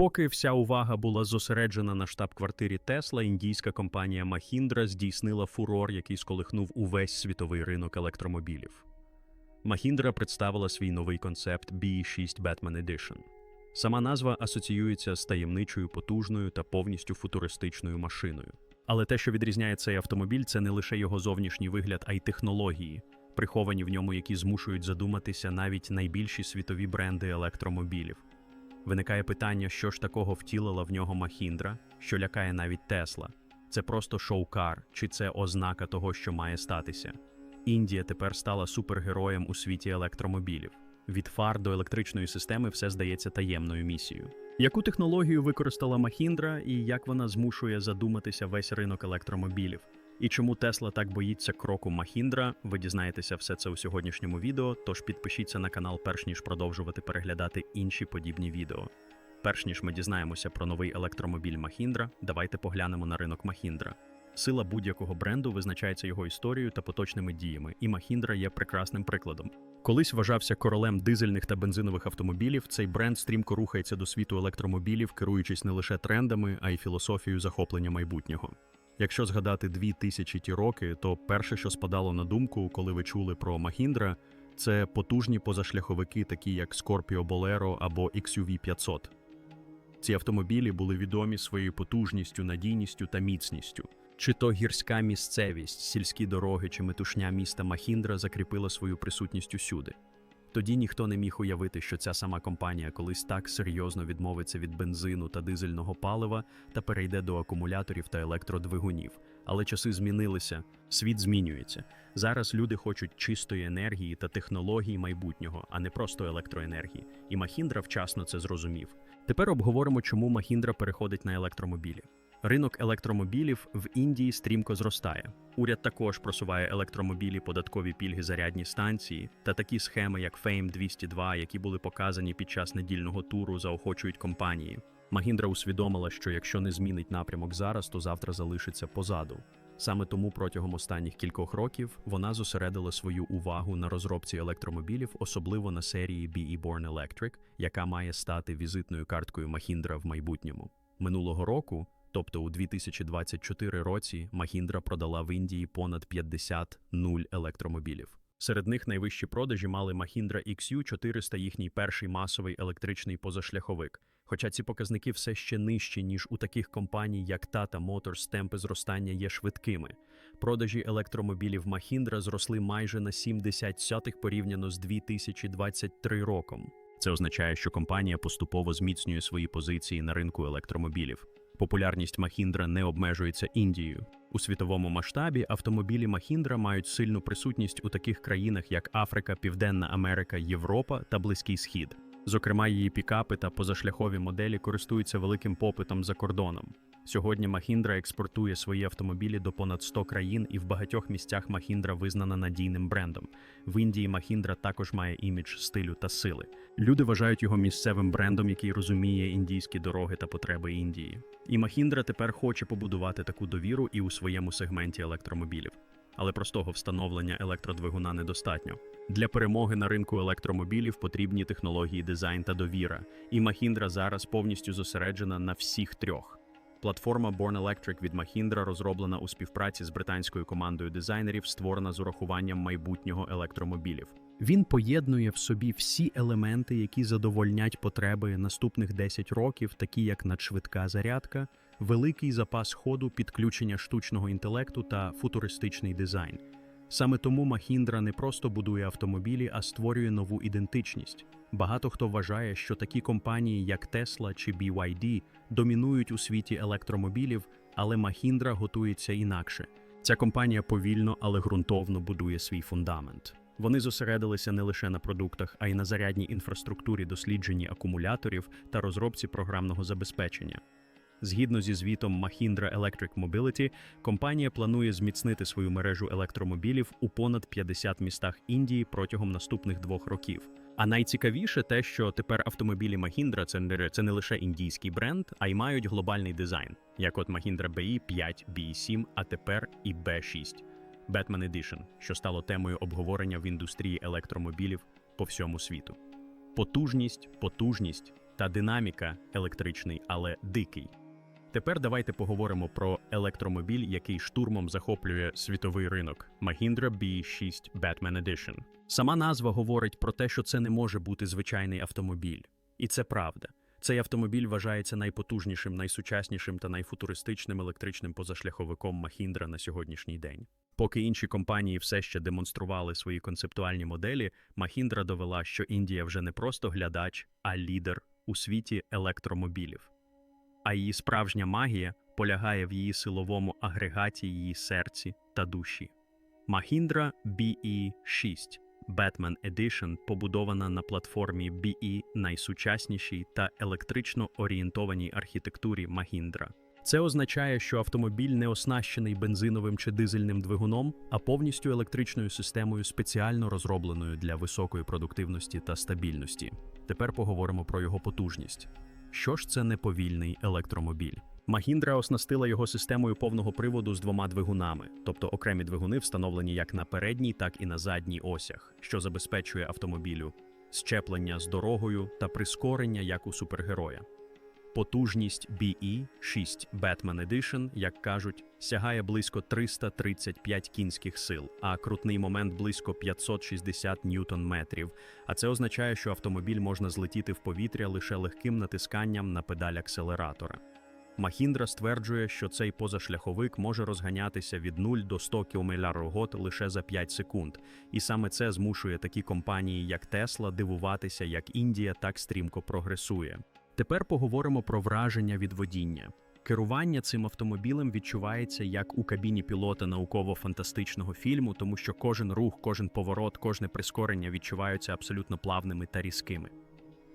Поки вся увага була зосереджена на штаб-квартирі Тесла, індійська компанія Mahindra здійснила фурор, який сколихнув увесь світовий ринок електромобілів. Mahindra представила свій новий концепт BE6 Batman Edition. Сама назва асоціюється з таємничою, потужною та повністю футуристичною машиною. Але те, що відрізняє цей автомобіль, це не лише його зовнішній вигляд, а й технології, приховані в ньому, які змушують задуматися навіть найбільші світові бренди електромобілів. Виникає питання, що ж такого втілила в нього Махіндра, що лякає навіть Тесла. Це просто шоукар, чи це ознака того, що має статися. Індія тепер стала супергероєм у світі електромобілів. Від фар до електричної системи все здається таємною місією. Яку технологію використала Махіндра і як вона змушує задуматися весь ринок електромобілів? І чому Тесла так боїться кроку Махіндра? Ви дізнаєтеся все це у сьогоднішньому відео. Тож підпишіться на канал, перш ніж продовжувати переглядати інші подібні відео. Перш ніж ми дізнаємося про новий електромобіль Махіндра, давайте поглянемо на ринок Махіндра. Сила будь-якого бренду визначається його історією та поточними діями, і Махіндра є прекрасним прикладом. Колись вважався королем дизельних та бензинових автомобілів. Цей бренд стрімко рухається до світу електромобілів, керуючись не лише трендами, а й філософією захоплення майбутнього. Якщо згадати дві тисячі ті роки, то перше, що спадало на думку, коли ви чули про Махіндра, це потужні позашляховики, такі як Scorpio Bolero або XUV 500. Ці автомобілі були відомі своєю потужністю, надійністю та міцністю. Чи то гірська місцевість, сільські дороги чи метушня міста Махіндра закріпила свою присутність усюди. Тоді ніхто не міг уявити, що ця сама компанія колись так серйозно відмовиться від бензину та дизельного палива та перейде до акумуляторів та електродвигунів. Але часи змінилися, світ змінюється. Зараз люди хочуть чистої енергії та технологій майбутнього, а не просто електроенергії. І Махіндра вчасно це зрозумів. Тепер обговоримо, чому Махіндра переходить на електромобілі. Ринок електромобілів в Індії стрімко зростає. Уряд також просуває електромобілі, податкові пільги, зарядні станції та такі схеми, як Fame 202, які були показані під час недільного туру, заохочують компанії. Магіндра усвідомила, що якщо не змінить напрямок зараз, то завтра залишиться позаду. Саме тому протягом останніх кількох років вона зосередила свою увагу на розробці електромобілів, особливо на серії BE Born Electric, яка має стати візитною карткою Махіндра в майбутньому. Минулого року Тобто у 2024 році Махіндра продала в Індії понад 50 нуль електромобілів. Серед них найвищі продажі мали Mahindra XU400, їхній перший масовий електричний позашляховик. Хоча ці показники все ще нижчі, ніж у таких компаній, як Tata Motors, темпи зростання є швидкими. Продажі електромобілів Mahindra зросли майже на 70 порівняно з 2023 роком. Це означає, що компанія поступово зміцнює свої позиції на ринку електромобілів. Популярність Махіндра не обмежується Індією. У світовому масштабі автомобілі Махіндра мають сильну присутність у таких країнах, як Африка, Південна Америка, Європа та Близький Схід. Зокрема, її пікапи та позашляхові моделі користуються великим попитом за кордоном. Сьогодні Махіндра експортує свої автомобілі до понад 100 країн, і в багатьох місцях Махіндра визнана надійним брендом. В Індії Махіндра також має імідж стилю та сили. Люди вважають його місцевим брендом, який розуміє індійські дороги та потреби Індії. І Махіндра тепер хоче побудувати таку довіру і у своєму сегменті електромобілів. Але простого встановлення електродвигуна недостатньо. Для перемоги на ринку електромобілів потрібні технології дизайн та довіра. І Махіндра зараз повністю зосереджена на всіх трьох. Платформа Born Electric від Mahindra розроблена у співпраці з британською командою дизайнерів, створена з урахуванням майбутнього електромобілів. Він поєднує в собі всі елементи, які задовольнять потреби наступних 10 років, такі як надшвидка зарядка, великий запас ходу, підключення штучного інтелекту та футуристичний дизайн. Саме тому Mahindra не просто будує автомобілі, а створює нову ідентичність. Багато хто вважає, що такі компанії, як Tesla чи BYD, домінують у світі електромобілів, але Mahindra готується інакше. Ця компанія повільно, але ґрунтовно будує свій фундамент. Вони зосередилися не лише на продуктах, а й на зарядній інфраструктурі, дослідженні акумуляторів та розробці програмного забезпечення. Згідно зі звітом Mahindra Electric Mobility, компанія планує зміцнити свою мережу електромобілів у понад 50 містах Індії протягом наступних двох років. А найцікавіше те, що тепер автомобілі Mahindra – це не лише індійський бренд, а й мають глобальний дизайн, як от Mahindra BE 5, BE 7, а тепер і B6. Batman Edition, що стало темою обговорення в індустрії електромобілів по всьому світу. Потужність, потужність та динаміка електричний, але дикий. Тепер давайте поговоримо про електромобіль, який штурмом захоплює світовий ринок Mahindra B6 Batman Edition. Сама назва говорить про те, що це не може бути звичайний автомобіль. І це правда. Цей автомобіль вважається найпотужнішим, найсучаснішим та найфутуристичним електричним позашляховиком Mahindra на сьогоднішній день. Поки інші компанії все ще демонстрували свої концептуальні моделі, Mahindra довела, що Індія вже не просто глядач, а лідер у світі електромобілів. А її справжня магія полягає в її силовому агрегаті, її серці та душі. Mahindra BE6 Batman Edition побудована на платформі BE найсучаснішій та електрично орієнтованій архітектурі Mahindra. Це означає, що автомобіль не оснащений бензиновим чи дизельним двигуном, а повністю електричною системою, спеціально розробленою для високої продуктивності та стабільності. Тепер поговоримо про його потужність. Що ж це неповільний електромобіль? Магіндра оснастила його системою повного приводу з двома двигунами, тобто окремі двигуни встановлені як на передній, так і на задній осях, що забезпечує автомобілю щеплення з дорогою та прискорення як у супергероя. Потужність BE 6 Batman Edition, як кажуть, сягає близько 335 кінських сил, а крутний момент близько 560 ньютон-метрів. А це означає, що автомобіль можна злетіти в повітря лише легким натисканням на педаль акселератора. Махіндра стверджує, що цей позашляховик може розганятися від 0 до 100 км год лише за 5 секунд, і саме це змушує такі компанії, як Тесла, дивуватися, як Індія так стрімко прогресує. Тепер поговоримо про враження від водіння. Керування цим автомобілем відчувається як у кабіні пілота науково-фантастичного фільму, тому що кожен рух, кожен поворот, кожне прискорення відчуваються абсолютно плавними та різкими.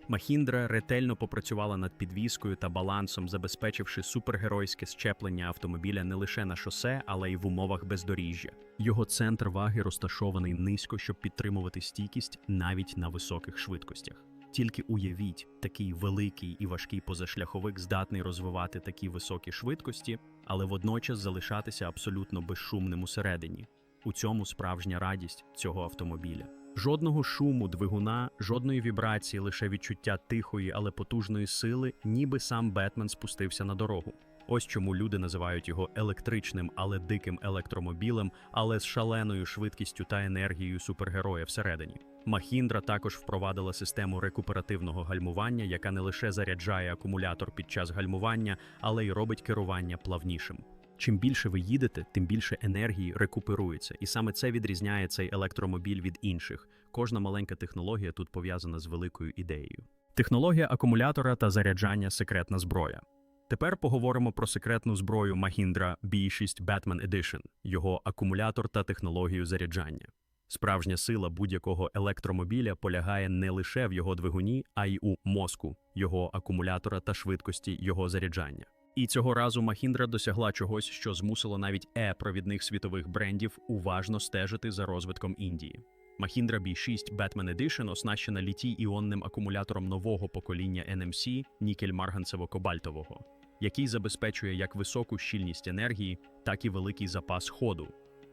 Махіндра ретельно попрацювала над підвіскою та балансом, забезпечивши супергеройське щеплення автомобіля не лише на шосе, але й в умовах бездоріжжя. Його центр ваги розташований низько, щоб підтримувати стійкість навіть на високих швидкостях. Тільки уявіть, такий великий і важкий позашляховик здатний розвивати такі високі швидкості, але водночас залишатися абсолютно безшумним усередині. У цьому справжня радість цього автомобіля. Жодного шуму, двигуна, жодної вібрації, лише відчуття тихої, але потужної сили, ніби сам Бетмен спустився на дорогу. Ось чому люди називають його електричним, але диким електромобілем, але з шаленою швидкістю та енергією супергероя всередині. Махіндра також впровадила систему рекуперативного гальмування, яка не лише заряджає акумулятор під час гальмування, але й робить керування плавнішим. Чим більше ви їдете, тим більше енергії рекуперується, і саме це відрізняє цей електромобіль від інших. Кожна маленька технологія тут пов'язана з великою ідеєю. Технологія акумулятора та заряджання секретна зброя. Тепер поговоримо про секретну зброю Mahindra B6 Batman Edition, його акумулятор та технологію заряджання. Справжня сила будь-якого електромобіля полягає не лише в його двигуні, а й у мозку, його акумулятора та швидкості його заряджання. І цього разу Mahindra досягла чогось, що змусило навіть е-провідних світових брендів уважно стежити за розвитком Індії. Mahindra B6 Batman Edition оснащена літій-іонним акумулятором нового покоління NMC нікель-марганцево-кобальтового, який забезпечує як високу щільність енергії, так і великий запас ходу.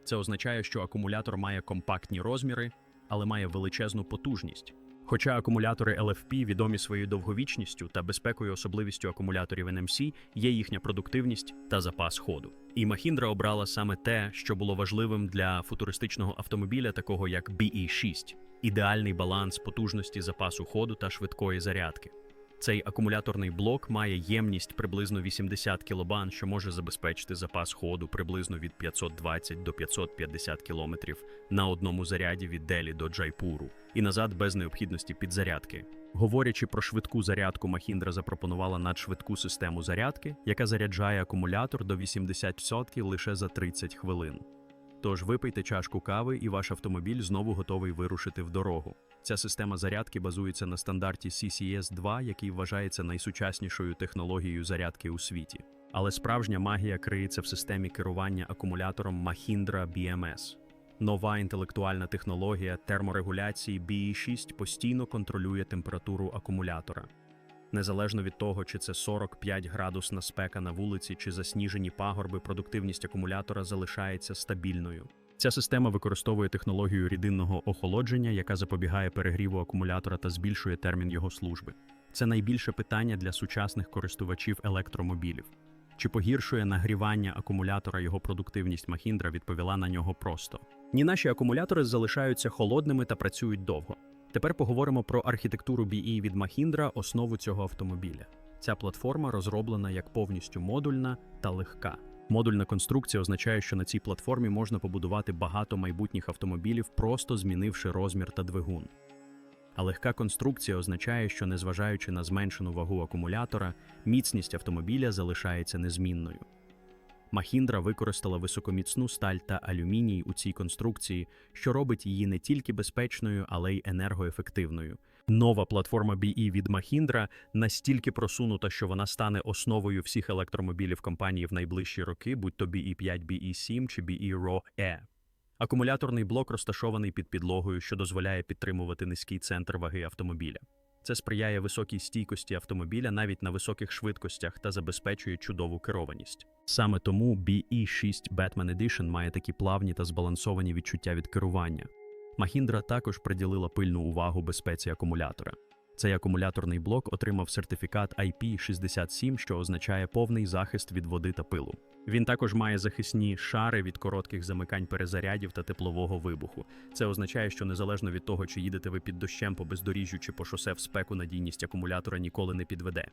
Це означає, що акумулятор має компактні розміри, але має величезну потужність. Хоча акумулятори LFP відомі своєю довговічністю та безпекою особливістю акумуляторів NMC є їхня продуктивність та запас ходу. І Mahindra обрала саме те, що було важливим для футуристичного автомобіля, такого як BE6 – ідеальний баланс потужності запасу ходу та швидкої зарядки. Цей акумуляторний блок має ємність приблизно 80 кілобан, що може забезпечити запас ходу приблизно від 520 до 550 кілометрів на одному заряді від Делі до Джайпуру і назад без необхідності підзарядки. Говорячи про швидку зарядку, Mahindra запропонувала надшвидку систему зарядки, яка заряджає акумулятор до 80% лише за 30 хвилин. Тож випийте чашку кави, і ваш автомобіль знову готовий вирушити в дорогу. Ця система зарядки базується на стандарті CCS 2, який вважається найсучаснішою технологією зарядки у світі. Але справжня магія криється в системі керування акумулятором Mahindra BMS. Нова інтелектуальна технологія терморегуляції BE6 постійно контролює температуру акумулятора. Незалежно від того, чи це 45 градусна спека на вулиці, чи засніжені пагорби, продуктивність акумулятора залишається стабільною. Ця система використовує технологію рідинного охолодження, яка запобігає перегріву акумулятора та збільшує термін його служби. Це найбільше питання для сучасних користувачів електромобілів. Чи погіршує нагрівання акумулятора його продуктивність Mahindra відповіла на нього просто. Ні, наші акумулятори залишаються холодними та працюють довго. Тепер поговоримо про архітектуру BE від Mahindra, основу цього автомобіля. Ця платформа розроблена як повністю модульна та легка. Модульна конструкція означає, що на цій платформі можна побудувати багато майбутніх автомобілів, просто змінивши розмір та двигун. А легка конструкція означає, що незважаючи на зменшену вагу акумулятора, міцність автомобіля залишається незмінною. Mahindra використала високоміцну сталь та алюміній у цій конструкції, що робить її не тільки безпечною, але й енергоефективною. Нова платформа BE від Mahindra настільки просунута, що вона стане основою всіх електромобілів компанії в найближчі роки, будь то BE5, BE7 чи BE Raw E. Акумуляторний блок розташований під підлогою, що дозволяє підтримувати низький центр ваги автомобіля. Це сприяє високій стійкості автомобіля навіть на високих швидкостях та забезпечує чудову керованість. Саме тому BE6 Batman Edition має такі плавні та збалансовані відчуття від керування. Mahindra також приділила пильну увагу безпеці акумулятора. Цей акумуляторний блок отримав сертифікат IP67, що означає повний захист від води та пилу. Він також має захисні шари від коротких замикань перезарядів та теплового вибуху. Це означає, що незалежно від того, чи їдете ви під дощем по бездоріжжю чи по шосе в спеку, надійність акумулятора ніколи не підведе.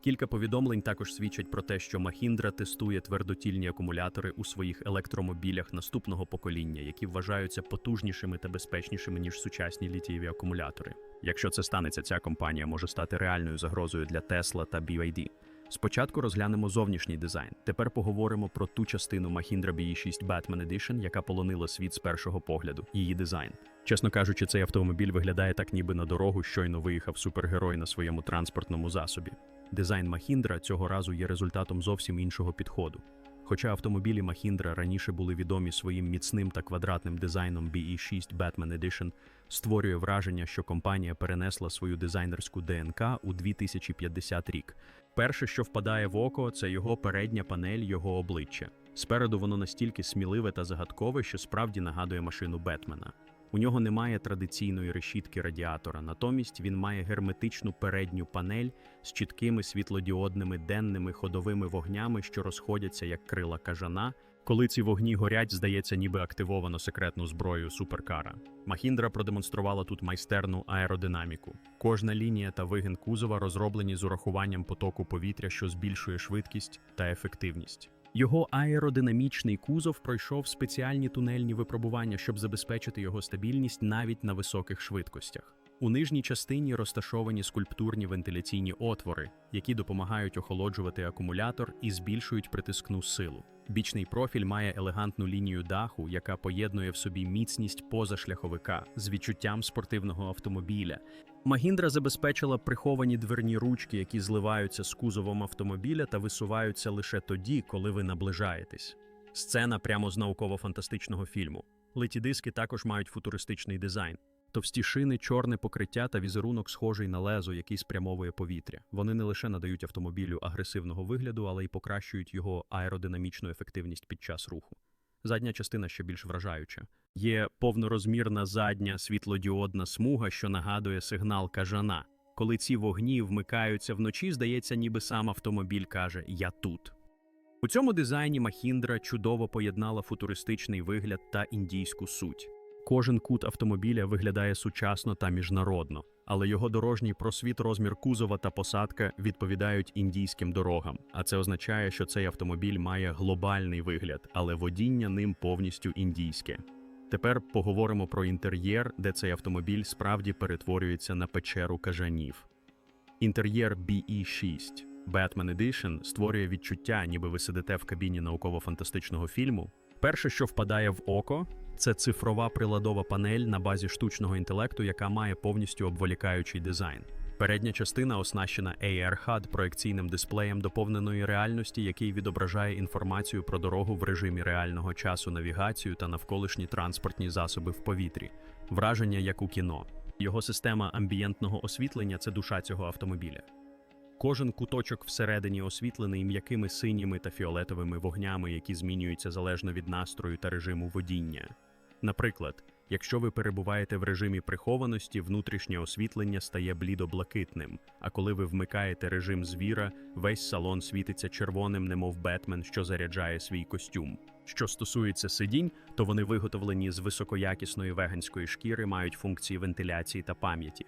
Кілька повідомлень також свідчать про те, що Mahindra тестує твердотільні акумулятори у своїх електромобілях наступного покоління, які вважаються потужнішими та безпечнішими ніж сучасні літієві акумулятори. Якщо це станеться, ця компанія може стати реальною загрозою для Tesla та BYD. Спочатку розглянемо зовнішній дизайн. Тепер поговоримо про ту частину Mahindra BE6 Batman Edition, яка полонила світ з першого погляду. Її дизайн. Чесно кажучи, цей автомобіль виглядає так, ніби на дорогу щойно виїхав супергерой на своєму транспортному засобі. Дизайн Mahindra цього разу є результатом зовсім іншого підходу. Хоча автомобілі Mahindra раніше були відомі своїм міцним та квадратним дизайном BE6 Batman Edition, створює враження, що компанія перенесла свою дизайнерську ДНК у 2050 рік. Перше, що впадає в око, це його передня панель його обличчя. Спереду воно настільки сміливе та загадкове, що справді нагадує машину Бетмена. У нього немає традиційної решітки радіатора, натомість він має герметичну передню панель з чіткими світлодіодними денними ходовими вогнями, що розходяться як крила кажана. Коли ці вогні горять, здається, ніби активовано секретну зброю суперкара. Mahindra продемонструвала тут майстерну аеродинаміку. Кожна лінія та вигин кузова розроблені з урахуванням потоку повітря, що збільшує швидкість та ефективність. Його аеродинамічний кузов пройшов спеціальні тунельні випробування, щоб забезпечити його стабільність навіть на високих швидкостях. У нижній частині розташовані скульптурні вентиляційні отвори, які допомагають охолоджувати акумулятор і збільшують притискну силу. Бічний профіль має елегантну лінію даху, яка поєднує в собі міцність позашляховика з відчуттям спортивного автомобіля. Mahindra забезпечила приховані дверні ручки, які зливаються з кузовом автомобіля та висуваються лише тоді, коли ви наближаєтесь. Сцена прямо з науково-фантастичного фільму. Литі диски також мають футуристичний дизайн. Товсті шини, чорне покриття та візерунок схожий на лезо, який спрямовує повітря. Вони не лише надають автомобілю агресивного вигляду, але й покращують його аеродинамічну ефективність під час руху. Задня частина ще більш вражаюча. Є повнорозмірна задня світлодіодна смуга, що нагадує сигнал кажана. Коли ці вогні вмикаються вночі, здається, ніби сам автомобіль каже Я тут. У цьому дизайні Mahindra чудово поєднала футуристичний вигляд та індійську суть. Кожен кут автомобіля виглядає сучасно та міжнародно, але його дорожній просвіт, розмір кузова та посадка відповідають індійським дорогам. А це означає, що цей автомобіль має глобальний вигляд, але водіння ним повністю індійське. Тепер поговоримо про інтер'єр, де цей автомобіль справді перетворюється на печеру кажанів. Інтер'єр BE6 Batman Edition створює відчуття, ніби ви сидите в кабіні науково-фантастичного фільму. Перше, що впадає в око, це цифрова приладова панель на базі штучного інтелекту, яка має повністю обволікаючий дизайн. Передня частина оснащена AR HUD проекційним дисплеєм доповненої реальності, який відображає інформацію про дорогу в режимі реального часу, навігацію та навколишні транспортні засоби в повітрі. Враження як у кіно. Його система амбієнтного освітлення це душа цього автомобіля. Кожен куточок всередині освітлений м'якими синіми та фіолетовими вогнями, які змінюються залежно від настрою та режиму водіння. Наприклад, Якщо ви перебуваєте в режимі прихованості, внутрішнє освітлення стає блідо-блакитним. А коли ви вмикаєте режим звіра, весь салон світиться червоним, немов Бетмен, що заряджає свій костюм. Що стосується сидінь, то вони виготовлені з високоякісної веганської шкіри, мають функції вентиляції та пам'яті.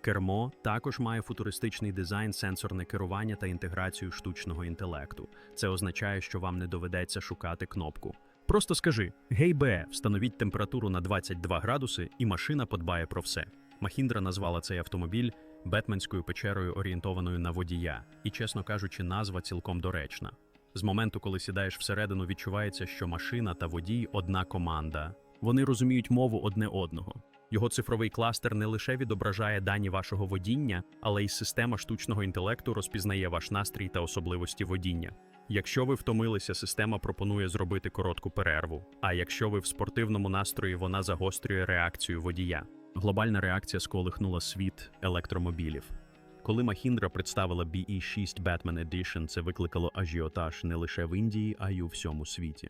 Кермо також має футуристичний дизайн, сенсорне керування та інтеграцію штучного інтелекту. Це означає, що вам не доведеться шукати кнопку. Просто скажи: Гей, Бе, встановіть температуру на 22 градуси, і машина подбає про все. Махіндра назвала цей автомобіль Бетменською печерою, орієнтованою на водія, і, чесно кажучи, назва цілком доречна. З моменту, коли сідаєш всередину, відчувається, що машина та водій одна команда. Вони розуміють мову одне одного. Його цифровий кластер не лише відображає дані вашого водіння, але й система штучного інтелекту розпізнає ваш настрій та особливості водіння. Якщо ви втомилися, система пропонує зробити коротку перерву. А якщо ви в спортивному настрої, вона загострює реакцію водія. Глобальна реакція сколихнула світ електромобілів. Коли Mahindra представила BE6 Batman Edition, це викликало ажіотаж не лише в Індії, а й у всьому світі.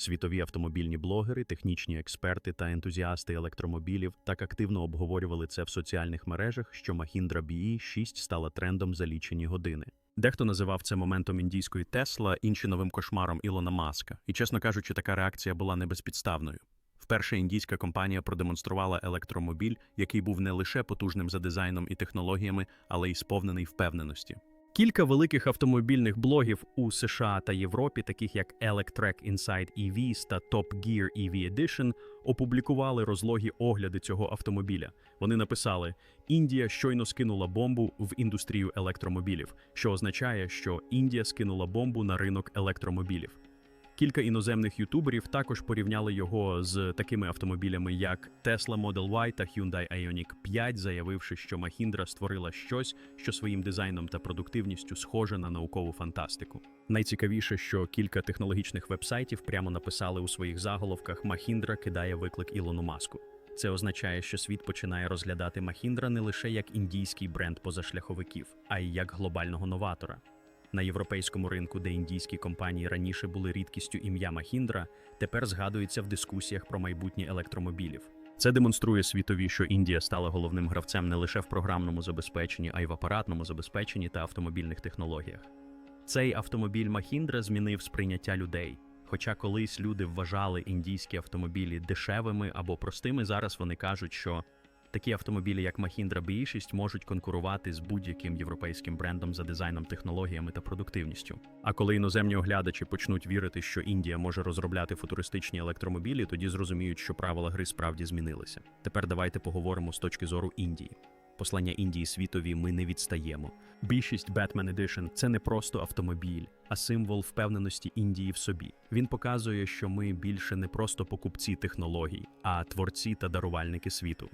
Світові автомобільні блогери, технічні експерти та ентузіасти електромобілів так активно обговорювали це в соціальних мережах, що Mahindra BE6 стала трендом за лічені години. Дехто називав це моментом індійської Тесла, інші новим кошмаром Ілона Маска. І, чесно кажучи, така реакція була небезпідставною. Вперше індійська компанія продемонструвала електромобіль, який був не лише потужним за дизайном і технологіями, але й сповнений впевненості. Кілька великих автомобільних блогів у США та Європі, таких як Electrek Inside EVs та Top Gear EV Edition, опублікували розлогі огляди цього автомобіля. Вони написали: Індія щойно скинула бомбу в індустрію електромобілів, що означає, що Індія скинула бомбу на ринок електромобілів. Кілька іноземних ютуберів також порівняли його з такими автомобілями, як Tesla Model Y та Hyundai Ioniq 5, заявивши, що Mahindra створила щось, що своїм дизайном та продуктивністю схоже на наукову фантастику. Найцікавіше, що кілька технологічних вебсайтів прямо написали у своїх заголовках Mahindra кидає виклик Ілону Маску. Це означає, що світ починає розглядати Mahindra не лише як індійський бренд позашляховиків, а й як глобального новатора. На європейському ринку, де індійські компанії раніше були рідкістю ім'я Mahindra, тепер згадується в дискусіях про майбутнє електромобілів. Це демонструє світові, що Індія стала головним гравцем не лише в програмному забезпеченні, а й в апаратному забезпеченні та автомобільних технологіях. Цей автомобіль Mahindra змінив сприйняття людей. Хоча колись люди вважали індійські автомобілі дешевими або простими, зараз вони кажуть, що такі автомобілі, як Mahindra BE6, можуть конкурувати з будь-яким європейським брендом за дизайном, технологіями та продуктивністю. А коли іноземні оглядачі почнуть вірити, що Індія може розробляти футуристичні електромобілі, тоді зрозуміють, що правила гри справді змінилися. Тепер давайте поговоримо з точки зору Індії. Послання Індії світові ми не відстаємо. B6 Batman Edition – це не просто автомобіль, а символ впевненості Індії в собі. Він показує, що ми більше не просто покупці технологій, а творці та дарувальники світу.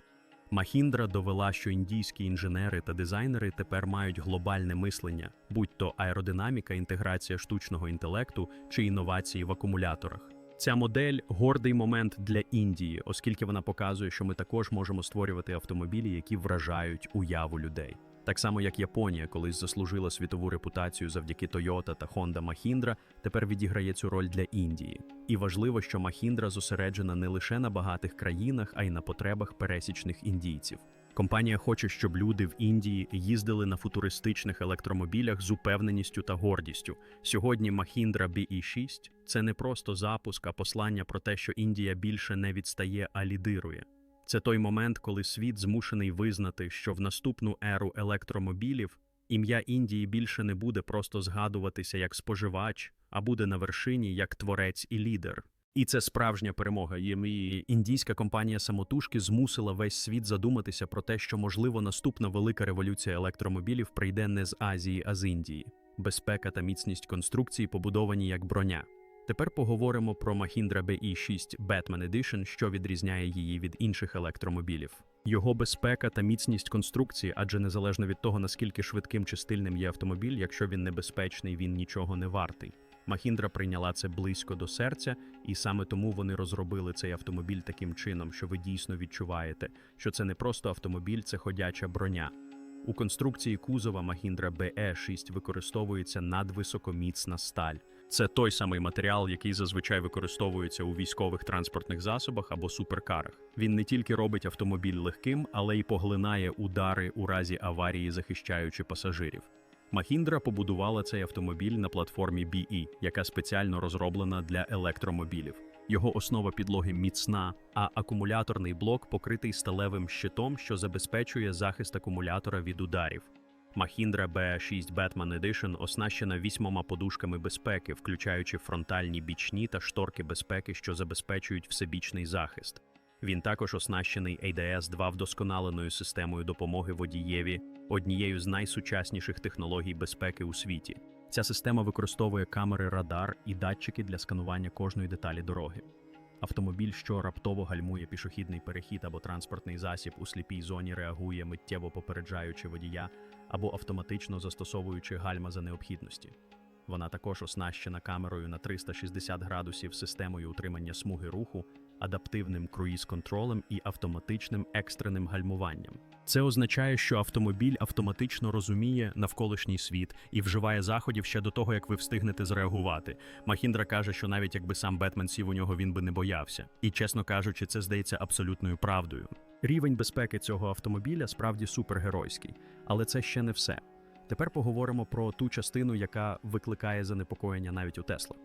Mahindra довела, що індійські інженери та дизайнери тепер мають глобальне мислення, будь то аеродинаміка, інтеграція штучного інтелекту чи інновації в акумуляторах. Ця модель гордий момент для Індії, оскільки вона показує, що ми також можемо створювати автомобілі, які вражають уяву людей. Так само, як Японія колись заслужила світову репутацію завдяки Toyota та Honda Mahindra, тепер відіграє цю роль для Індії. І важливо, що Mahindra зосереджена не лише на багатих країнах, а й на потребах пересічних індійців. Компанія хоче, щоб люди в Індії їздили на футуристичних електромобілях з упевненістю та гордістю. Сьогодні Mahindra BE6 – це не просто запуск, а послання про те, що Індія більше не відстає, а лідирує. Це той момент, коли світ змушений визнати, що в наступну еру електромобілів ім'я Індії більше не буде просто згадуватися як споживач, а буде на вершині як творець і лідер. І це справжня перемога. І індійська компанія самотужки змусила весь світ задуматися про те, що можливо наступна велика революція електромобілів прийде не з Азії, а з Індії. Безпека та міцність конструкції побудовані як броня. Тепер поговоримо про Mahindra BE6 Batman Edition, що відрізняє її від інших електромобілів. Його безпека та міцність конструкції, адже незалежно від того, наскільки швидким чи стильним є автомобіль, якщо він небезпечний, він нічого не вартий. Mahindra прийняла це близько до серця, і саме тому вони розробили цей автомобіль таким чином, що ви дійсно відчуваєте, що це не просто автомобіль, це ходяча броня. У конструкції кузова Mahindra BE6 використовується надвисокоміцна сталь. Це той самий матеріал, який зазвичай використовується у військових транспортних засобах або суперкарах. Він не тільки робить автомобіль легким, але й поглинає удари у разі аварії, захищаючи пасажирів. Махіндра побудувала цей автомобіль на платформі BE, яка спеціально розроблена для електромобілів. Його основа підлоги міцна, а акумуляторний блок покритий сталевим щитом, що забезпечує захист акумулятора від ударів. Mahindra BE6 Batman Edition оснащена вісьмома подушками безпеки, включаючи фронтальні бічні та шторки безпеки, що забезпечують всебічний захист. Він також оснащений ADS-2 вдосконаленою системою допомоги водієві, однією з найсучасніших технологій безпеки у світі. Ця система використовує камери радар і датчики для сканування кожної деталі дороги. Автомобіль, що раптово гальмує пішохідний перехід або транспортний засіб у сліпій зоні, реагує миттєво попереджаючи водія або автоматично застосовуючи гальма за необхідності. Вона також оснащена камерою на 360 градусів, системою утримання смуги руху, адаптивним круїз-контролем і автоматичним екстреним гальмуванням. Це означає, що автомобіль автоматично розуміє навколишній світ і вживає заходів ще до того, як ви встигнете зреагувати. Махіндра каже, що навіть якби сам Бетмен сів у нього, він би не боявся. І, чесно кажучи, це здається абсолютною правдою. Рівень безпеки цього автомобіля справді супергеройський, але це ще не все. Тепер поговоримо про ту частину, яка викликає занепокоєння навіть у Тесла.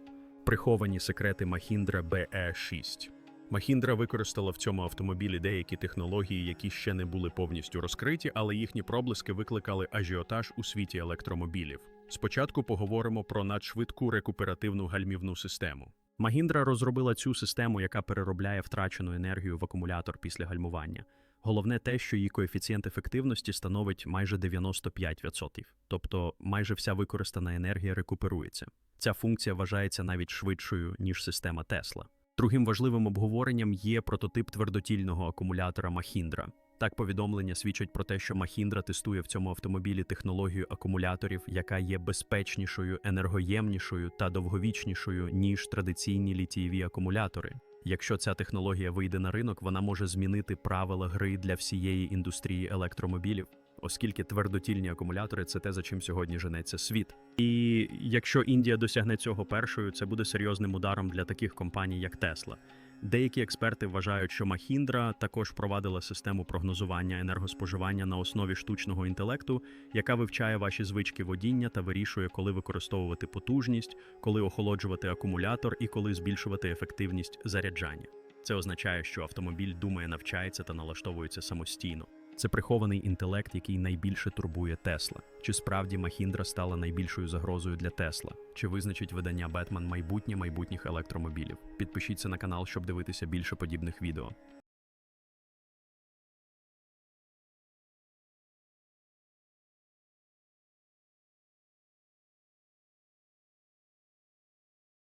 Приховані секрети Mahindra BE6. Mahindra використала в цьому автомобілі деякі технології, які ще не були повністю розкриті, але їхні проблиски викликали ажіотаж у світі електромобілів. Спочатку поговоримо про надшвидку рекуперативну гальмівну систему. Mahindra розробила цю систему, яка переробляє втрачену енергію в акумулятор після гальмування. Головне те, що її коефіцієнт ефективності становить майже 95%, тобто майже вся використана енергія рекуперується. Ця функція вважається навіть швидшою, ніж система Тесла. Другим важливим обговоренням є прототип твердотільного акумулятора Mahindra. Так, повідомлення свідчать про те, що Mahindra тестує в цьому автомобілі технологію акумуляторів, яка є безпечнішою, енергоємнішою та довговічнішою, ніж традиційні літієві акумулятори. Якщо ця технологія вийде на ринок, вона може змінити правила гри для всієї індустрії електромобілів, оскільки твердотільні акумулятори це те, за чим сьогодні женеться світ. І якщо Індія досягне цього першою, це буде серйозним ударом для таких компаній, як Тесла. Деякі експерти вважають, що Махіндра також провадила систему прогнозування енергоспоживання на основі штучного інтелекту, яка вивчає ваші звички водіння та вирішує, коли використовувати потужність, коли охолоджувати акумулятор і коли збільшувати ефективність заряджання. Це означає, що автомобіль думає, навчається та налаштовується самостійно. Це прихований інтелект, який найбільше турбує Тесла. Чи справді Махіндра стала найбільшою загрозою для Тесла? Чи визначить видання Бетмен майбутнє майбутніх електромобілів? Підпишіться на канал, щоб дивитися більше подібних відео.